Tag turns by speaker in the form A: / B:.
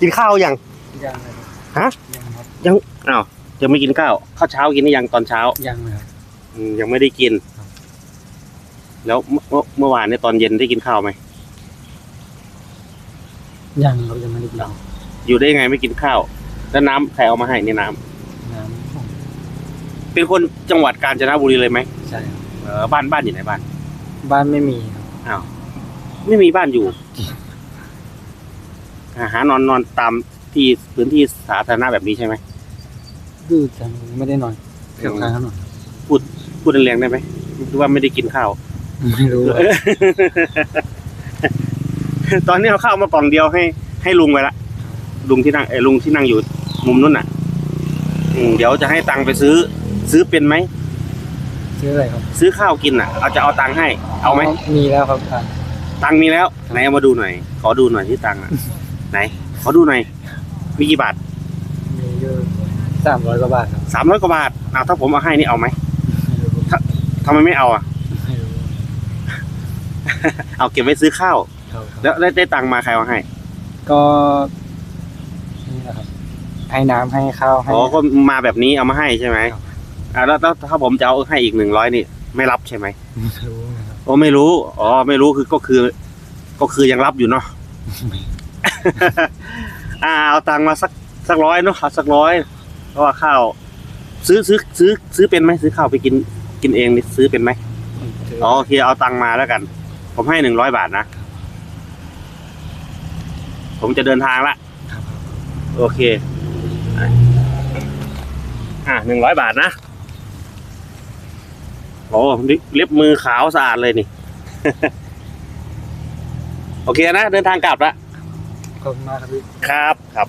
A: กินข้าวยัง
B: ยังเลยครับ
A: ฮะ
B: ยังครับ
A: ยังอ้าวยังไม่กินข้าวข้าวเช้ากินหรือยังตอนเช้า
B: ยังเลยครับ
A: อืมยังไม่ได้กิน
B: ครับ
A: แล้วเมื่อเมื่อเมื่อวานเนี่ยตอนเย็นได้กินข้าวไหม
B: ยังเรายังไม่ได้กินน้
A: อยู่ได้ยังไงไม่กินข้าว แล้วน้ำใครเอามาให้เนี่ยน้ำำ
B: น้ำผม
A: เป็นคนจังหวัดกาญจนบุรีเลยไหม
B: ใช่ครับ
A: เออบ้านบ้านอยู่ไหนบ้าน
B: บ้านไม่มีครับ
A: อ้าวไม่มีบ้านอยู่อา หารนอนนอนตามที่พื้นที่สาธารณะแบบนี้ใช่ไหม
B: ดูจังไม่ได้นอนเกือบค้างถนนครับ
A: พูดแรงๆได้ไหมหรือว่าไม่ได้กินข้าว
B: ไม่รู้
A: ตอนนี้เอาข้าวมากล่องเดียวให้ ให้ลุงไปละลุงที่นั่งเออลุงที่นั่งอยู่มุมนู้นน่ะอืเดี๋ยวจะให้ตังค์ไปซื้อ ซื้อเป็นไหม
B: ซื้ออะไรครับ
A: ซื้อข้าวกินอะเอาจะเอาตังค์ให้ เอาไหม
B: มีแล้วครับ
A: ตังค์มีแล้วไหนเอามาดูหน่อย ขอดูหน่อยที่ตังค์อะ ไหนขอดูหน่อยมีกี่บาท
B: มีอยู่สามร้อยกว่าบาทครับ
A: สามร้อยกว่าบาทเอาถ้าผมเอาให้นี่เอาไหม
B: ไม่รู้ครับ
A: ทำไมไม่เอาอะ
B: ไม่รู้
A: เอาเก็บไว้ซื้อข้าว
B: ครับ
A: แล้วได้ได้ตังค์มาใครเอาให้
B: ก็นี่แหละครับให้น้ำให้ข้าวให้
A: อ๋อก็มาแบบนี้เอามาให้ใช่ไหม
B: ครับ
A: อ่าแล้วแล้วถ้าผมจะเอาให้อีกหนึ่งร้อยนี่ ไม่รับใช่ไหม
B: ไม่รู้นะครับ
A: โอ้ไม่รู้ อ๋อไม่รู้คือก็คือ ก็คือยังรับอยู่เนาะ อ่าเอาตังค์มาสักสักร้อยเนาะเอาสักร้อยเพราะว่าข้าว ซื้อซื้อซื้อซื้อเป็นไหมซื้อข้าวไปกินกินเองนี่ซื้อเป็นไหม
B: ซื้อ
A: อ๋อโอเคเอาตังค์มาแล้วกัน ผมให้หนึ่งร้อยบาทนะ ผมจะเดินทางละ
B: ครับ
A: โอเค อะหนึ่งร้อยบาทนะโอ้เล็บมือขาวสะอาดเลยนี่ โอเคนะ เดินทางกลับละ
B: ขอบคุณมากครับพี่
A: ครับครับ